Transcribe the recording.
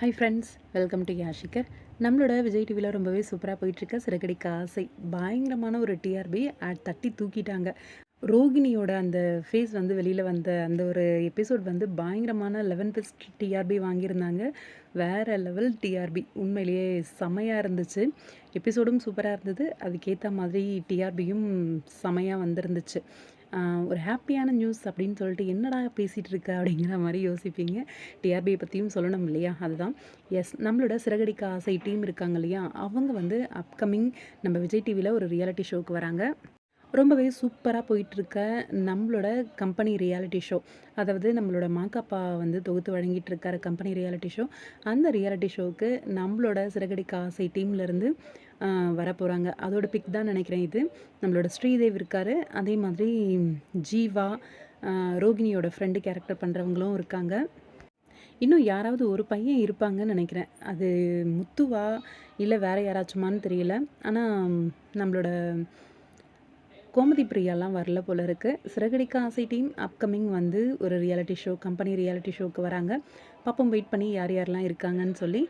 Hi friends welcome to யாஷிகர் நம்மளோட விஜய் டிவியில் ரொம்பவே சூப்பராக போயிட்டுருக்க சிறகடிக்க ஆசை. பயங்கரமான ஒரு டிஆர்பி தட்டி தூக்கிட்டாங்க. ரோகிணியோட அந்த ஃபேஸ் வந்து வெளியில் வந்த அந்த ஒரு எபிசோட் வந்து பயங்கரமான லெவன் பெஸ்ட் டிஆர்பி வாங்கியிருந்தாங்க. வேறு லெவல் டிஆர்பி உண்மையிலேயே செமையாக இருந்துச்சு. எபிசோடும் சூப்பராக இருந்தது. அதுக்கேற்ற மாதிரி டிஆர்பியும் செமையாக வந்திருந்துச்சு. ஒரு ஹாப்பியான நியூஸ் அப்படின்னு சொல்லிட்டு என்னடா பேசிகிட்டு இருக்க அப்படிங்கிற மாதிரி யோசிப்பீங்க. டிஆர்பியை பற்றியும் சொல்லணும் இல்லையா? அதுதான். எஸ் நம்மளோட சிறகடிக்க ஆசை டீம் இருக்காங்க இல்லையா? அவங்க வந்து அப்கமிங் நம்ம விஜய் டிவியில் ஒரு ரியாலிட்டி ஷோக்கு வராங்க. ரொம்பவே சூப்பராக போயிட்டுருக்க நம்மளோட கம்பெனி ரியாலிட்டி ஷோ. அதாவது நம்மளோட மாக்காப்பா வந்து தொகுத்து வழங்கிட்டு இருக்காரு கம்பெனி ரியாலிட்டி ஷோ. அந்த ரியாலிட்டி ஷோவுக்கு நம்மளோட சிறகடிக்க ஆசை டீம்லேருந்து வர போகிறாங்க அதோட பிக் தான் நினைக்கிறேன் இது. நம்மளோட ஸ்ரீதேவ் இருக்கார். அதே மாதிரி ஜீவா ரோகிணியோட ஃப்ரெண்டு கேரக்டர் பண்ணுறவங்களும் இருக்காங்க. இன்னும் யாராவது ஒரு பையன் இருப்பாங்கன்னு நினைக்கிறேன். அது முத்துவா இல்லை வேறு யாராச்சுமான்னு தெரியல. ஆனால் நம்மளோட கோமதி பிரியாலாம் வரல போல இருக்கு. சிறகடிக்க ஆசை டீம் அப்கமிங் வந்து ஒரு ரியாலிட்டி ஷோ கம்பெனி ரியாலிட்டி ஷோக்கு வராங்க. பாப்போம் வெயிட் பண்ணி யார் யாரெல்லாம் இருக்காங்கன்னு சொல்லி.